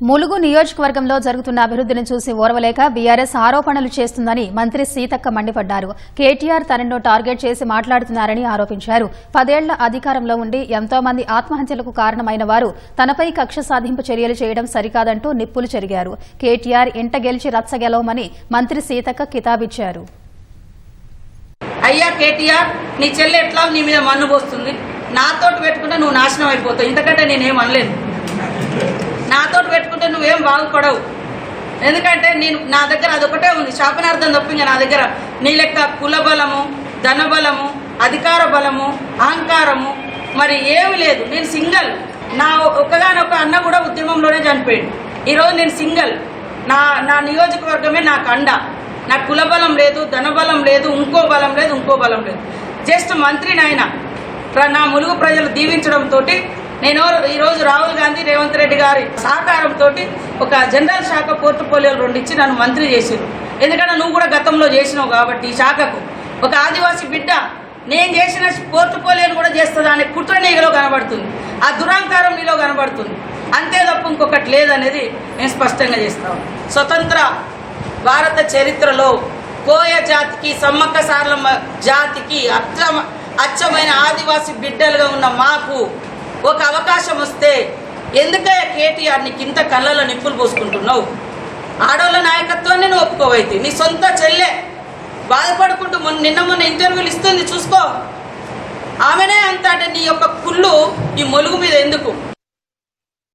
ములుగు నియోజకవర్గంలో జరుగుతున్న అభివృద్ధిని చూసి ఓర్వలేక బీఆర్ఎస్ ఆరోపణలు చేస్తుందని మంత్రి సీతక్క మండిపడ్డారు. కేటీఆర్ తనను టార్గెట్ చేసి మాట్లాడుతున్నారని ఆరోపించారు. పదేళ్ళ అధికారంలో ఉండి ఎంతో మంది ఆత్మహత్యలకు కారణమైన వారు తనపై కక్ష సాధింపు చర్యలు చేయడం సరికాదంటూ నిప్పులు చెరిగారు. కేటీఆర్ ఇంట గెలిచి రచ్చగెలవమని మంత్రి సీతక్క కితాబిచ్చారు. అయ్యా కేటీఆర్ నీ చెల్లె ఎట్లా నీ మీద మన్ను పోస్తుంది? నాతోటి పెట్టుకుంటే నువ్వు నాశనం అయిపోతావు. ఇంతకంటే నేనేం అనలేదు. బాగుపడవు. ఎందుకంటే నేను నా దగ్గర అదొకటే ఉంది. శాపనార్థం తప్ప ఇంకా నా దగ్గర నీ లెక్క కుల బలము ధన బలము అధికార బలము అహంకారము మరి ఏమి లేదు. నేను సింగల్. నా ఒక్కగానొక్క అన్న కూడా ఉద్యమంలోనే చనిపోయాడు. ఈరోజు నేను సింగల్. నా నా నియోజకవర్గమే నాకు అండ నాకు కుల బలం లేదు ధన బలం లేదు ఇంకో బలం లేదు ఇంకో బలం లేదు. జస్ట్ మంత్రిని ఆయన నా ములుగు ప్రజలు దీవించడంతో నేను ఈరోజు రాహుల్ గాంధీ రేవంత్ రెడ్డి గారి సహకారంతో ఒక జనరల్ శాఖ పోర్టుపోలియోలు రెండు ఇచ్చి నన్ను మంత్రి చేసారు ఎందుకంటే నువ్వు కూడా గతంలో చేసినావు కాబట్టి ఈ శాఖకు. ఒక ఆదివాసీ బిడ్డ నేను చేసిన పోర్టుపోలియోను కూడా చేస్తుందా అనే కుట్ర నీలో కనబడుతుంది. ఆ దురాంకారం నీలో కనబడుతుంది. అంతే తప్ప ఇంకొకటి లేదనేది నేను స్పష్టంగా చేస్తాను స్వతంత్ర భారత చరిత్రలో కోయ జాతికి సమ్మక్క సార్లమ్మ జాతికి అచ్చమైన ఆదివాసి బిడ్డలుగా ఉన్న మాకు ఒక అవకాశం వస్తే ఎందుకయ్య కేటీఆర్ నీకు ఇంత కళ్ళలో నిప్పులు పోసుకుంటున్నావు? ఆడవాళ్ళ నాయకత్వాన్ని నువ్వు ఒప్పుకోవైతే నీ సొంత చెల్లె బాధపడుకుంటూ మొన్న నిన్న మొన్న ఇంటర్వ్యూలు ఇస్తుంది చూసుకో. ఆమెనే అంత అంటే నీ యొక్క కుళ్ళు ఈ మొలుగు మీద ఎందుకు?